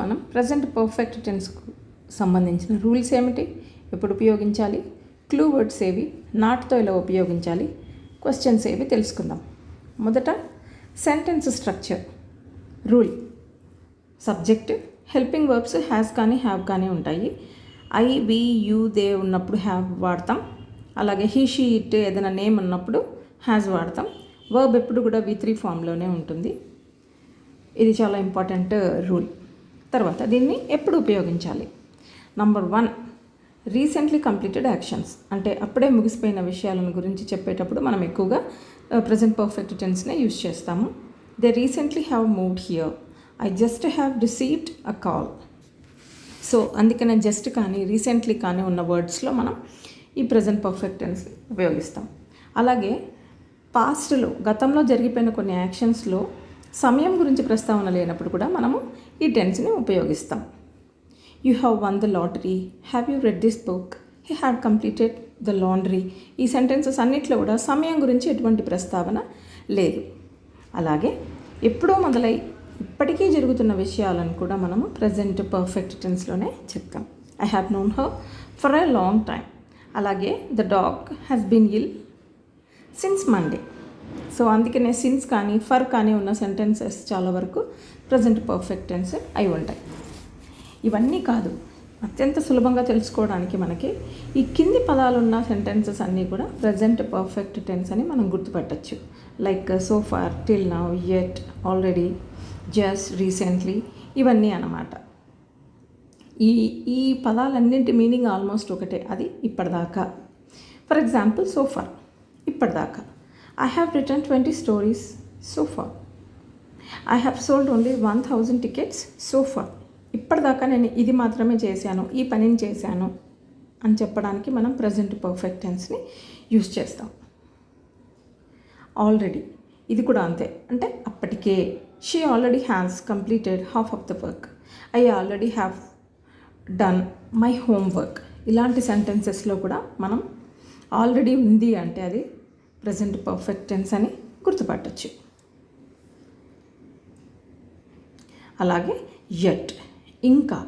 మనం present perfect టెన్స్కు సంబంధించిన rules ఏమిటి? ఎప్పుడు ఉపయోగించాలి? క్లూ వర్డ్స్ ఏవి? నాట్తో ఎలా ఉపయోగించాలి? క్వశ్చన్స్ ఏవి? తెలుసుకుందాం. మొదట sentence structure rule subject helping verbs has కానీ హ్యావ్ కానీ ఉంటాయి. ఐ వి యూ దే ఉన్నప్పుడు హ్యావ్ వాడతాం. అలాగే హీ షీ ఇట్ ఏదైనా నేమ్ ఉన్నప్పుడు హ్యాస్ వాడతాం. వర్బ్ ఎప్పుడు కూడా వి త్రీ ఫామ్లోనే ఉంటుంది. ఇది చాలా ఇంపార్టెంట్ రూల్ తర్వాత దీన్ని ఎప్పుడు ఉపయోగించాలి? Number one recently completed actions అంటే అప్పుడే ముగిసిపోయిన విషయాలను గురించి చెప్పేటప్పుడు మనం ఎక్కువగా ప్రజెంట్ పర్ఫెక్ట్ టెన్స్నే యూజ్ చేస్తాము. They recently have moved here I just have received a call so అందుకనే జస్ట్ కానీ రీసెంట్లీ కానీ ఉన్న వర్డ్స్లో మనం ఈ ప్రజెంట్ పర్ఫెక్ట్ టెన్స్ ఉపయోగిస్తాం. అలాగే పాస్ట్లో గతంలో జరిగిపోయిన కొన్ని యాక్షన్స్లో సమయం గురించి ప్రస్తావన లేనప్పుడు కూడా మనము ఈ టెన్స్ని ఉపయోగిస్తాం. You have won the lottery have you read this book he have completed the laundry ఈ సెంటెన్సెస్ అన్నిట్లో కూడా సమయం గురించి ఎటువంటి ప్రస్తావన లేదు. అలాగే ఎప్పుడో మొదలై ఇప్పటికీ జరుగుతున్న విషయాలను కూడా మనము ప్రజెంట్ పర్ఫెక్ట్ టెన్స్లోనే చెప్తాం. I have known her for a long time అలాగే the dog has been ill since Monday so అందుకనే సిన్స్ కానీ ఫర్ కానీ ఉన్న సెంటెన్సెస్ చాలా వరకు ప్రజెంట్ పర్ఫెక్ట్ టెన్స్ అయి ఉంటాయి. ఇవన్నీ కాదు అత్యంత సులభంగా తెలుసుకోవడానికి మనకి ఈ కింది పదాలున్న సెంటెన్సెస్ అన్నీ కూడా ప్రజెంట్ పర్ఫెక్ట్ టెన్స్ అని మనం గుర్తుపెట్టచ్చు. Like so far till now yet already just recently ఇవన్నీ అన్నమాట. ఈ ఈ పదాలన్నింటి మీనింగ్ ఆల్మోస్ట్ ఒకటే అది ఇప్పటిదాకా. ఫర్ ఎగ్జాంపుల్ సో ఫార్ ఇప్పటిదాకా. I have return twenty stories so far. I have sold only one thousand tickets far. ఇప్పటిదాకా నేను ఇది మాత్రమే చేశాను ఈ పనిని చేశాను అని చెప్పడానికి మనం ప్రజెంట్ పర్ఫెక్ట్ టెన్స్ని యూస్ చేస్తాం. ఆల్రెడీ ఇది కూడా అంతే. అంటే అప్పటికే. She already has completed half of the work I already have done my homework ఇలాంటి సెంటెన్సెస్లో కూడా మనం ఆల్రెడీ ఉంది అంటే అది ప్రజెంట్ పర్ఫెక్ట్ టెన్స్ అని గుర్తుపట్టచ్చు. అలాగే ఎట్ ఇంకా.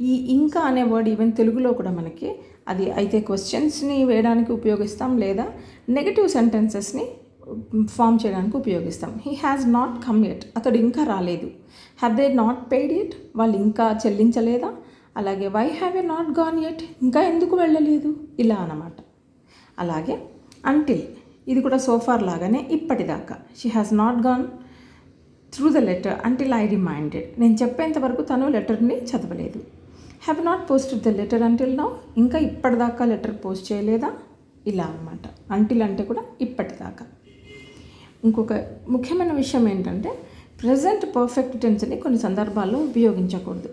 ఈ ఇంకా అనే వర్డ్ ఈవెన్ తెలుగులో కూడా మనకి అది అయితే క్వశ్చన్స్ని వేయడానికి ఉపయోగిస్తాం లేదా నెగటివ్ సెంటెన్సెస్ని ఫామ్ చేయడానికి ఉపయోగిస్తాం. He has not come yet అతడు ఇంకా రాలేదు. Have they not paid yet వాళ్ళు ఇంకా చెల్లించలేదా? అలాగే why have a not gone yet ఇంకా ఎందుకు వెళ్ళలేదు? ఇలా అన్నమాట. అలాగే అంటిల్ ఇది కూడా సోఫార్ లాగానే ఇప్పటిదాకా. She has not gone through the letter until I reminded నేను చెప్పేంత వరకు తను లెటర్ని చదవలేదు. Have not posted the letter until now ఇంకా ఇప్పటిదాకా లెటర్ పోస్ట్ చేయలేదా? ఇలా అనమాట అంటిల్ అంటే కూడా ఇప్పటిదాకా. ఇంకొక ముఖ్యమైన విషయం ఏంటంటే ప్రజెంట్ పర్ఫెక్ట్ టెన్స్ని కొన్ని సందర్భాల్లో ఉపయోగించకూడదు.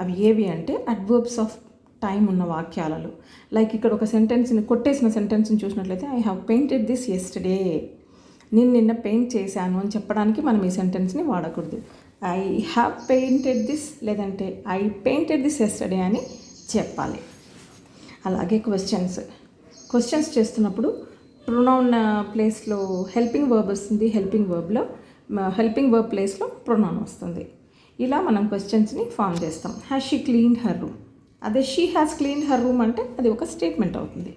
అవి ఏవి అంటే అడ్వర్బ్స్ ఆఫ్ టైం ఉన్న వాక్యాలలో. లైక్ ఇక్కడ ఒక సెంటెన్స్ని కొట్టేసిన సెంటెన్స్ని చూసినట్లయితే I have painted this yesterday నేను నిన్న పెయింట్ చేశాను అని చెప్పడానికి మనం ఈ సెంటెన్స్ని వాడకూడదు. ఐ హ్యావ్ పెయింటెడ్ దిస్ లేదంటే ఐ పెయింటెడ్ దిస్ ఎస్టర్డే అని చెప్పాలి. అలాగే క్వశ్చన్స్ క్వశ్చన్స్ చేస్తున్నప్పుడు ప్రొనౌన్ ప్లేస్లో హెల్పింగ్ వర్బ్ వస్తుంది. హెల్పింగ్ వర్బ్లో హెల్పింగ్ వర్బ్ ప్లేస్లో ప్రొనౌన్ వస్తుంది. ఇలా మనం క్వశ్చన్స్ని ఫామ్ చేస్తాం. Has she clean her room అదే she has clean her room అంటే అది ఒక స్టేట్మెంట్ అవుతుంది.